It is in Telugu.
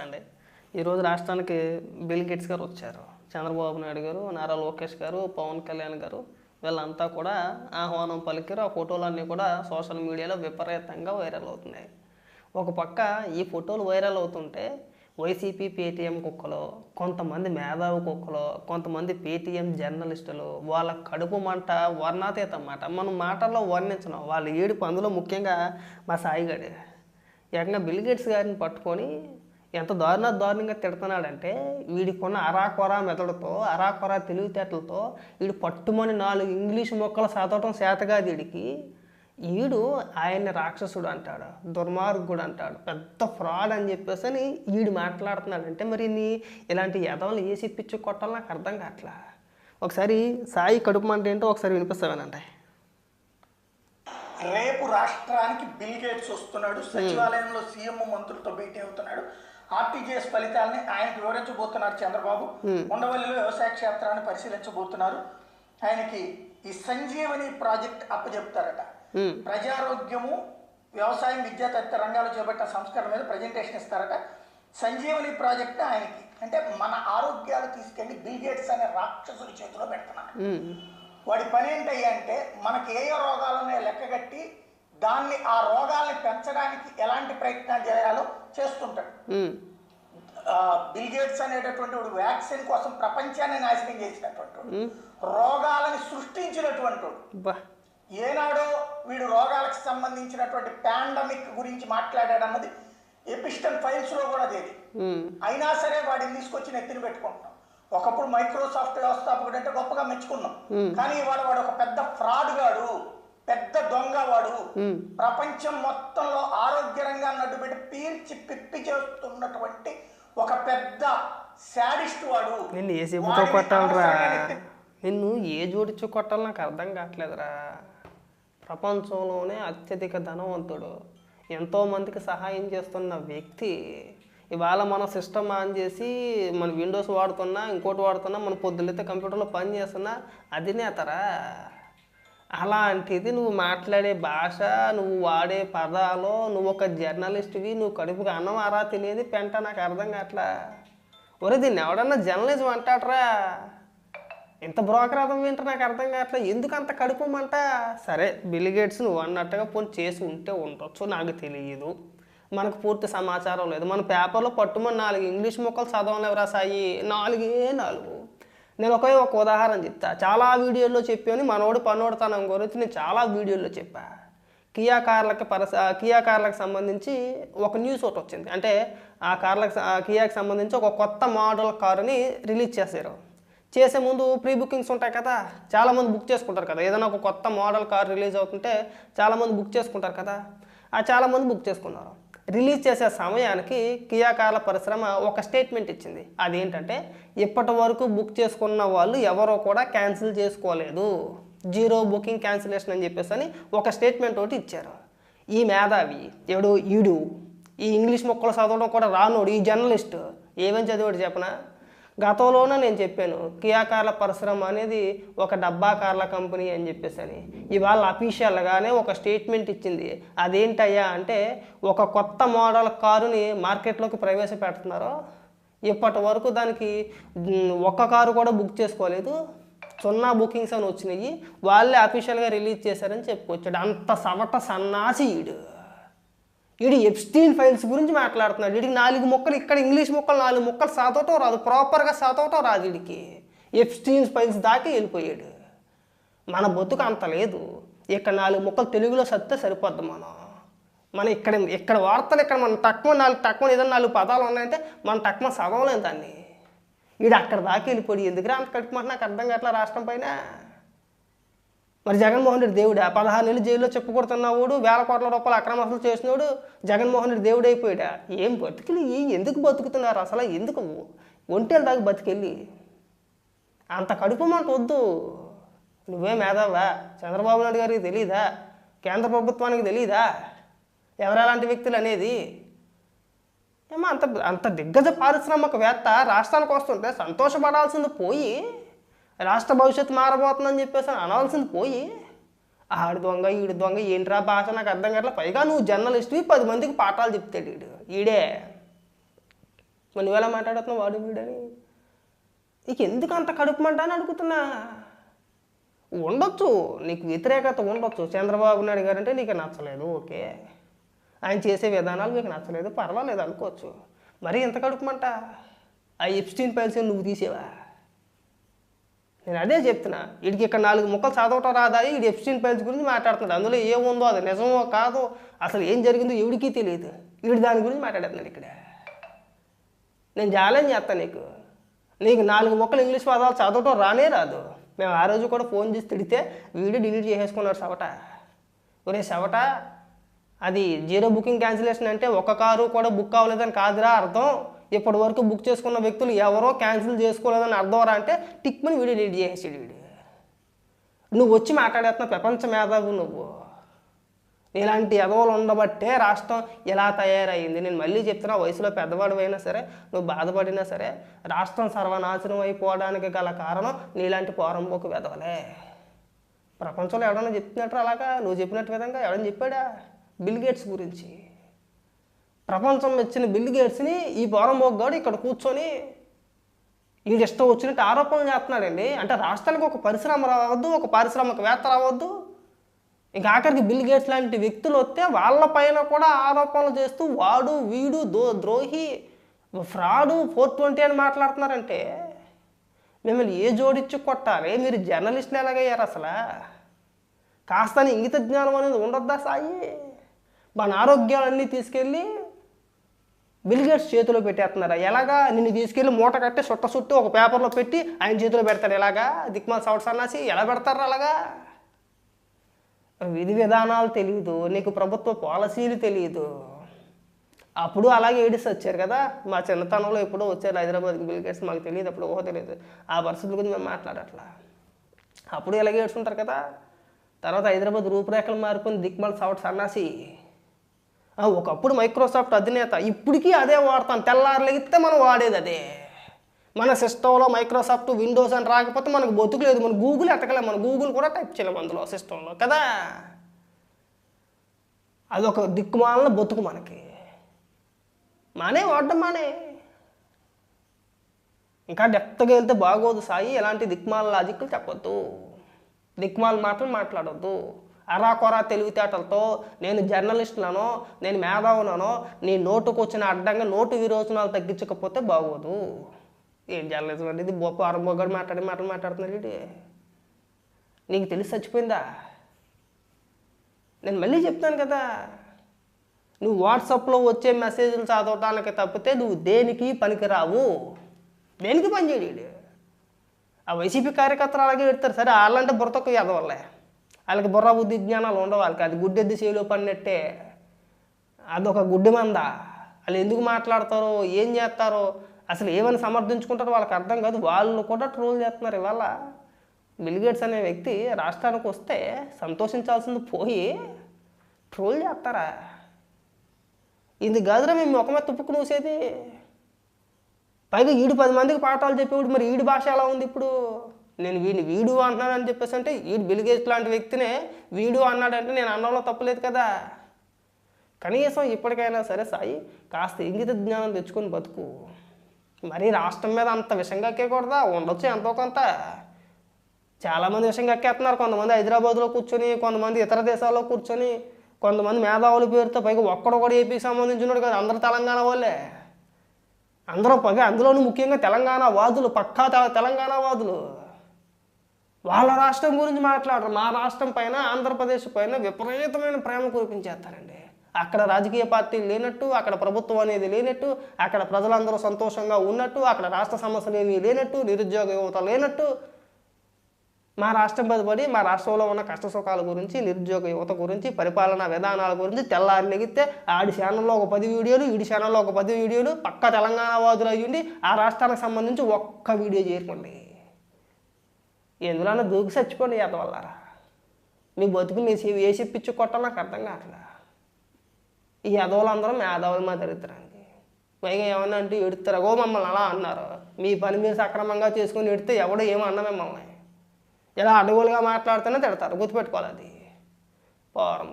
నమస్తే అండి ఈరోజు రాష్ట్రానికి బిల్ గేట్స్ గారు వచ్చారు. చంద్రబాబు నాయుడు గారు నారా లోకేష్ గారు పవన్ కళ్యాణ్ గారు వీళ్ళంతా కూడా ఆహ్వానం పలికారు. ఆ ఫోటోలన్నీ కూడా సోషల్ మీడియాలో విపరీతంగా వైరల్ అవుతున్నాయి. ఒక పక్క ఈ ఫోటోలు వైరల్ అవుతుంటే వైసీపీ పేటీఎం కుక్కలు కొంతమంది మేధావి కుక్కలు కొంతమంది పేటీఎం జర్నలిస్టులు వాళ్ళ కడుపు మంట వర్ణాతీత మాట. మనం మాటల్లో వర్ణించడం వాళ్ళ ఏడుపు అందులో ముఖ్యంగా మా సాయిగడే. ఏకంగా బిల్ గేట్స్ గారిని పట్టుకొని ఎంత దారుణ దారుణంగా తిడుతున్నాడంటే వీడికి ఉన్న అరాకొరా మెదడుతో అరాకొరా తెలివితేటలతో వీడు పట్టుమని నాలుగు ఇంగ్లీష్ మొక్కలు చదవటం చేతగాది వీడికి. ఈడు ఆయన్ని రాక్షసుడు అంటాడు దుర్మార్గుడు అంటాడు పెద్ద ఫ్రాడ్ అని చెప్పేసి అని ఈడు మాట్లాడుతున్నాడు అంటే మరి నీ ఇలాంటి యదవలు వేసి పిచ్చి కొట్టాలి నాకు అర్థం కావట్లా? ఒకసారి సాయి కడుపు మంట ఏంటో ఒకసారి వినిపిస్తామేనంటే రేపు రాష్ట్రానికి బిల్ గేట్స్ వస్తున్నాడు సచివాలయంలో సీఎం మంత్రులతో భేటీ అవుతున్నాడు ఆర్టీజీఎస్ ఫలితాలని ఆయనకు వివరించబోతున్నారు చంద్రబాబు. ఉండవల్లిలో వ్యవసాయ క్షేత్రాన్ని పరిశీలించబోతున్నారు. ఆయనకి ఈ సంజీవని ప్రాజెక్ట్ అప్పచెప్తారట ప్రజారోగ్యము వ్యవసాయం విద్య తదితర రంగాలు చేపట్టిన సంస్కరణ మీద ప్రజెంటేషన్ ఇస్తారట. సంజీవని ప్రాజెక్ట్ ఆయనకి. అంటే మన ఆరోగ్యాలు తీసుకెళ్ళి బిల్ గేట్స్ అనే రాక్షసుడి చేతిలో పెడుతున్నారు. వాడి పని ఏంటయ్యా అంటే మనకి ఏ ఏ రోగాలు ఉన్నాయో లెక్కగట్టి దాన్ని ఆ రోగాల్ని పెంచడానికి ఎలాంటి ప్రయత్నాలు చేయాలో చేస్తుంటాడు. ఆ, బిల్ గేట్స్ అనేటటువంటి వాడు వ్యాక్సిన్ కోసం ప్రపంచాన్ని నాశనం చేసినటువంటి. రోగాలని సృష్టించినటువంటి ఏనాడో వీడు రోగాలకు సంబంధించినటువంటి పాండమిక్ గురించి మాట్లాడాడు అన్నది ఎపిస్టన్ ఫైల్స్లో కూడా లేదు అయినా సరే వాడిని తీసుకొచ్చి నెత్తిన పెట్టుకుంటున్నాం. ఒకప్పుడు మైక్రోసాఫ్ట్ వ్యవస్థాపకుడు అంటే గొప్పగా మెచ్చుకున్నాం. కానీ ఇవాళ వాడు ఒక పెద్ద ఫ్రాడ్ గాడు. పెద్ద దొంగ వాడు ప్రపంచం మొత్తంలో ఆరోగ్య రంగాన్ని అడ్డుపెట్టి పీల్చి పిప్పి చేస్తున్నటువంటి ఒక పెద్ద శాడిస్ట్ వాడు. నిన్ను ఏ వాడిని కొట్టాలరా? నిన్ను ఏ జోడించు కొట్టాలి నాకు అర్థం కావట్లేదురా. ప్రపంచంలోనే అత్యధిక ధనవంతుడు. ఎంతో మందికి సహాయం చేస్తున్న వ్యక్తి ఇవాళ మన సిస్టమ్ ఆన్ చేసి మన విండోస్ వాడుతున్నా ఇంకోటి వాడుతున్నా మన పొద్దులైతే కంప్యూటర్లో పని చేస్తున్నా అధినేతరా అలాంటిది నువ్వు మాట్లాడే భాష నువ్వు వాడే పదాలు నువ్వు ఒక జర్నలిస్ట్వి నువ్వు కడుపుకి అన్నం ఆరా తినేది పెంట నాకు అర్థం కావట్లా? ఒరే దీన్ని ఎవడన్నా జర్నలిజం అంటాడరా? ఇంత బ్రోకరాదం ఏంటో నాకు అర్థం కావట్లేదు ఎందుకు అంత కడుపు సరే బిలిగేట్స్ నువ్వు అన్నట్టుగా పోనీ చేసి ఉంటే ఉండొచ్చు నాకు తెలియదు మనకు పూర్తి సమాచారం లేదు. మన పేపర్లో పట్టుమని నాలుగు ఇంగ్లీష్ మొక్కలు చదవలేవు రాసాయి నాలుగే నాలుగు. నేను ఒకే ఒక ఉదాహరణ చెప్తా. చాలా వీడియోల్లో చెప్పాను మనోడు పనోడుతనం గురించి నేను చాలా వీడియోల్లో చెప్పా. కియా కార్లకి పరస కియా కార్లకు సంబంధించి ఒక న్యూస్ ఒకటి వచ్చింది. అంటే ఆ కార్లకు కియాకి సంబంధించి ఒక కొత్త మోడల్ కారుని రిలీజ్ చేశారు. చేసే ముందు ప్రీ బుకింగ్స్ ఉంటాయి కదా చాలామంది బుక్ చేసుకుంటారు కదా. ఏదైనా ఒక కొత్త మోడల్ కార్ రిలీజ్ అవుతుంటే చాలామంది బుక్ చేసుకుంటారు కదా ఆ చాలామంది బుక్ చేసుకున్నారు. రిలీజ్ చేసే సమయానికి కియాకాల పరిశ్రమ ఒక స్టేట్మెంట్ ఇచ్చింది. అదేంటంటే ఇప్పటి వరకు బుక్ చేసుకున్న వాళ్ళు ఎవరో కూడా క్యాన్సిల్ చేసుకోలేదు. జీరో బుకింగ్ క్యాన్సిలేషన్ అని చెప్పేసి అని ఒక స్టేట్మెంట్ ఒకటి ఇచ్చారు. ఈ మేధావి ఎవడు? ఈడు. ఈ ఇంగ్లీష్ మొక్కలు చదవడం కూడా రానోడు ఈ జర్నలిస్ట్. ఏమేం చదివాడు చెప్పనా? గతంలోనే నేను చెప్పాను కియా కార్ల పరిశ్రమ అనేది ఒక డబ్బా కార్ల కంపెనీ అని చెప్పేసి అని ఇవాళ అఫీషియల్గానే ఒక స్టేట్మెంట్ ఇచ్చింది. అదేంటయ్యా అంటే ఒక కొత్త మోడల్ కారుని మార్కెట్లోకి ప్రవేశపెడుతున్నారు ఇప్పటి వరకు దానికి ఒక్క కారు కూడా బుక్ చేసుకోలేదు. సున్నా బుకింగ్స్ అని వచ్చినాయి. వాళ్ళే అఫీషియల్గా రిలీజ్ చేశారని చెప్పుకొచ్చాడు అంత సవట సన్నాసి ఈడు. వీడు ఎప్స్టీన్ ఫైల్స్ గురించి మాట్లాడుతున్నాడు. వీడికి నాలుగు మొక్కలు ఇక్కడ ఇంగ్లీష్ మొక్కలు నాలుగు మొక్కలు చదవటం రాదు. ప్రాపర్గా చదవటం రాదు వీడికి. ఎప్స్టీన్ ఫైల్స్ దాకా వెళ్ళిపోయాడు. మన బతుకు అంత లేదు. ఇక్కడ నాలుగు మొక్కలు తెలుగులో చదివితే సరిపోద్ది మనం. మన ఇక్కడ ఇక్కడ వార్తలు ఇక్కడ మన తక్కువ నాలుగు తక్కువ ఏదైనా నాలుగు పదాలు ఉన్నాయంటే మన తక్కువ చదవలేం దాన్ని. వీడు అక్కడ దాకా వెళ్ళిపోయి ఎందుకు అంత కట్టుకుంటున్నా నాకు అర్థం కావట్లే రాష్ట్రం పైన? మరి జగన్మోహన్ రెడ్డి దేవుడా. పదహారు నెలలు జైల్లో చెప్పుకొడుతున్నవాడు వేల కోట్ల రూపాయలు అక్రమాసులు చేసినోడు జగన్మోహన్ రెడ్డి దేవుడు అయిపోయాడా? ఏం బతుకులు? ఎందుకు బతుకుతున్నారు? అసలు ఎందుకు ఒంటేలు దాకా బతికెళ్ళి? అంత కడుపు మాట వద్దు. నువ్వే మేధావా? చంద్రబాబు నాయుడు గారికి తెలీదా? కేంద్ర ప్రభుత్వానికి తెలీదా? ఎవరెలాంటి వ్యక్తులు అనేది? ఏమో అంత అంత దిగ్గజ పారిశ్రామికవేత్త రాష్ట్రానికి వస్తుంటే సంతోషపడాల్సింది పోయి రాష్ట్ర భవిష్యత్తు మారబోతుందని చెప్పేసి అనవలసింది అనాల్సింది పోయి ఆడు దొంగ ఈడు దొంగ ఏంట్రా భాష? నాకు అర్థం కావట్లే. పైగా నువ్వు జర్నలిస్ట్వి పది మందికి పాఠాలు చెప్తాడు ఈడు. ఈడే. మరి నువ్వెలా మాట్లాడుతున్నావు వాడు వీడని నీకు ఎందుకు అంత కడుపు మంట అని అడుగుతున్నా? ఉండొచ్చు. నీకు వ్యతిరేకత ఉండొచ్చు. చంద్రబాబు నాయుడు గారు అంటే నీకు నచ్చలేదు ఓకే. ఆయన చేసే విధానాలు మీకు నచ్చలేదు పర్వాలేదు అనుకోవచ్చు. మరి ఎంత కడుపుమంట ఆ ఎప్స్టీన్ ఫైల్స్ నువ్వు తీసేవా? నేను అదే చెప్తున్నా. వీడికి ఇక్కడ నాలుగు ముక్కలు చదవటం రాదా? వీడి ఎఫ్సిన్ ఫైల్స్ గురించి మాట్లాడుతున్నాడు. అందులో ఏముందో అది నిజమో కాదో అసలు ఏం జరిగిందో ఎవడికి తెలియదు. వీడు దాని గురించి మాట్లాడుతున్నాడు ఇక్కడ. నేను ఛాలెంజ్ చేస్తాను నీకు. నీకు నాలుగు మొక్కలు ఇంగ్లీష్ పదాలు చదవటం రానే రాదు. మేము ఆ రోజు కూడా ఫోన్ చేసి తిడితే వీడియో డిలీట్ చేసేసుకున్నాడు సవట ఒరే సవట అది జీరో బుకింగ్ క్యాన్సిలేషన్ అంటే ఒక్క కారు కూడా బుక్ అవ్వలేదని కాదురా అర్థం. ఇప్పటి వరకు బుక్ చేసుకున్న వ్యక్తులు ఎవరో క్యాన్సిల్ చేసుకోలేదని అర్థం రా అంటే టిక్మని వీడియో డిలీట్ చేసేసాడు వీడు. నువ్వు వచ్చి మాట్లాడేస్తున్నావు ప్రపంచ మేధావు నువ్వు. ఇలాంటి ఎదవలు ఉండబట్టే రాష్ట్రం ఎలా తయారైంది. నేను మళ్ళీ చెప్తున్నా వయసులో పెద్దవాడు అయినా సరే నువ్వు బాధపడినా సరే రాష్ట్రం సర్వనాశనం అయిపోవడానికి గల కారణం నీలాంటి పోరంబోకు వెదవలే. ప్రపంచంలో ఎవడన్నా చెప్తున్నట్టు అలాగా? నువ్వు చెప్పినట్టు విధంగా ఎవడని చెప్పాడా? బిల్ గేట్స్ గురించి. ప్రపంచం మెచ్చిన బిల్ గేట్స్ని ఈ పోరంబోగ్గాడు ఇక్కడ కూర్చొని వీడి ఇష్టం వచ్చినట్టు ఆరోపణలు చేస్తున్నాడండి. అంటే రాష్ట్రానికి ఒక పరిశ్రమ రావద్దు ఒక పారిశ్రామికవేత్త రావద్దు. ఇంకా ఆఖరికి బిల్ గేట్స్ లాంటి వ్యక్తులు వస్తే వాళ్ళ పైన కూడా ఆరోపణలు చేస్తూ వాడు వీడు దో ద్రోహి ఫ్రాడు ఫోర్ ట్వంటీ అని మాట్లాడుతున్నారంటే మిమ్మల్ని ఏ జోడిచ్చి కొట్టాలి? మీరు జర్నలిస్టులు ఎలాగయ్యారు అసలు? కాస్త ఇంగిత జ్ఞానం అనేది ఉండొద్దా సాయి? మన ఆరోగ్యాలన్నీ తీసుకెళ్ళి బిల్గేట్స్ చేతిలో పెట్టేస్తున్నారు? ఎలాగా? నిన్ను తీసుకెళ్ళి మూట కట్టి చుట్ట చుట్టూ ఒక పేపర్లో పెట్టి ఆయన చేతిలో పెడతారు. ఎలాగా? దిక్మాల సౌట్ సన్నాసి ఎలా పెడతారు అలాగా? విధి విధానాలు తెలియదు నీకు ప్రభుత్వ పాలసీలు తెలియదు అప్పుడు అలాగే ఏడిసి వచ్చారు కదా? మా చిన్నతనంలో ఎప్పుడో వచ్చారు హైదరాబాద్కి బిల్ గేట్స్. మాకు తెలియదు. అప్పుడు ఊహ తెలియదు. ఆ పరిస్థితుల గురించి మేము మాట్లాడట్లా. అప్పుడు ఇలాగే ఏడుస్తుంటారు కదా? తర్వాత హైదరాబాద్ రూపురేఖలు మారిపోయిన దిక్మల్ సౌట్ సన్నాసి ఒకప్పుడు మైక్రోసాఫ్ట్ అధినేత ఇప్పటికీ అదే వాడతాం. తెల్లారలేగితే మనం వాడేది అదే. మన సిస్టంలో మైక్రోసాఫ్ట్ విండోస్ అని రాకపోతే మనకు బతుకు లేదు మన గూగుల్ ఎతకలేము మన గూగుల్ కూడా టైప్ చేయలేము అందులో సిస్టంలో కదా? అదొక దిక్కుమాలన బతుకు మనకి. మానే వాడడం మానే. ఇంకా డెప్త్గా వెళ్తే బాగోదు సాయి. ఎలాంటి దిక్మాల లాజిక్లు చెప్పొద్దు. దిక్మాల మాటలు మాట్లాడొద్దు. అరాకొరా తెలివితేటలతో నేను జర్నలిస్టులను నేను మేధావులను నీ నోటుకు వచ్చిన అడ్డంగా నోటు విరోచనాలు తగ్గించకపోతే బాగోదు. ఏం జర్నలిజం అంటే ఇది? బొప్ప అరబొగ్గడు మాట్లాడి మాటలు మాట్లాడుతున్నారు ఇది నీకు తెలిసి చచ్చిపోయిందా? నేను మళ్ళీ చెప్తాను కదా. నువ్వు వాట్సాప్లో వచ్చే మెసేజ్లు చదవటానికి తప్పితే నువ్వు దేనికి పనికిరావు? దేనికి పనిచేయడు ఆ వైసీపీ కార్యకర్తలు అలాగే పెడతారు. సరే వాళ్ళంటే బుర్రతొక్క ఎదవల్లే వాళ్ళకి బుర్ర బుద్ధి జ్ఞానాలు ఉండవు వాళ్ళకి అది గుడ్డెద్ది చేలో పడినట్టే. అదొక గుడ్డి మంద. వాళ్ళు ఎందుకు మాట్లాడతారో ఏం చేస్తారో అసలు ఏమని సమర్థించుకుంటారో వాళ్ళకి అర్థం కాదు. వాళ్ళు కూడా ట్రోల్ చేస్తున్నారు ఇవాళ. బిల్గేట్స్ అనే వ్యక్తి రాష్ట్రానికి వస్తే సంతోషించాల్సింది పోయి ట్రోల్ చేస్తారా? ఇది కాదురా మేము ముఖం మీద తుప్పుకు నూసేది? పైగా ఈడు పది మందికి పాఠాలు చెప్పేవాడు మరి ఈడి భాష ఎలా ఉంది ఇప్పుడు? నేను వీడిని వీడు అంటున్నానని చెప్పేసి అంటే వీడు బిలిగేజ్ లాంటి వ్యక్తినే వీడు అన్నాడంటే నేను అనడంలో తప్పలేదు కదా. కనీసం ఇప్పటికైనా సరే సాయి కాస్త ఇంగిత జ్ఞానం తెచ్చుకొని బతుకు. మరి రాష్ట్రం మీద అంత విషంగా ఎక్కేకూడదా ఉండొచ్చు ఎంతో కొంత. చాలామంది విషంగా ఎక్కేస్తున్నారు కొంతమంది హైదరాబాద్లో కూర్చొని కొంతమంది ఇతర దేశాల్లో కూర్చొని కొంతమంది మేధావుల పేరుతో పైగా ఒక్కడు కూడా ఏపీకి సంబంధించినాడు కదా అందరూ తెలంగాణ వాళ్ళే. అందరూ పగ అందులోనూ ముఖ్యంగా తెలంగాణ వాదులు పక్కా తెలంగాణ వాదులు. వాళ్ళ రాష్ట్రం గురించి మాట్లాడరు. మా రాష్ట్రం పైన ఆంధ్రప్రదేశ్ పైన విపరీతమైన ప్రేమ కురిపించేస్తారండి. అక్కడ రాజకీయ పార్టీలు లేనట్టు అక్కడ ప్రభుత్వం అనేది లేనట్టు అక్కడ ప్రజలందరూ సంతోషంగా ఉన్నట్టు అక్కడ రాష్ట్ర సమస్యలు ఏమీ లేనట్టు నిరుద్యోగ యువత లేనట్టు మా రాష్ట్రం బదిపడి మా రాష్ట్రంలో ఉన్న కష్ట సుఖాల గురించి నిరుద్యోగ యువత గురించి పరిపాలనా విధానాల గురించి తెల్లారి లెగితే ఆడి ఛానల్లో ఒక పది వీడియోలు ఈడి ఛానల్లో ఒక పది వీడియోలు పక్క తెలంగాణ వాదులు అయ్యుండి ఆ రాష్ట్రానికి సంబంధించి ఒక్క వీడియో చేరుకోండి ఎందులోనో దూకి చచ్చిపోండి చేత మీ బతుకు మీ చెవి ఏ చెప్పించు కొట్టాలి నాకు అర్థం కావట్లా. ఈ యదవులందరూ మేధావులు మా దరిద్రానికి. పైగా ఏమన్నా అంటే ఎడుతారు మమ్మల్ని అలా అన్నారు. మీ పని మీరు సక్రమంగా చేసుకుని ఎడితే ఎవడో ఏమన్నా మిమ్మల్ని. ఇలా అడవులుగా మాట్లాడితేనే తిడతారు గుర్తుపెట్టుకోవాలి అది. పోరం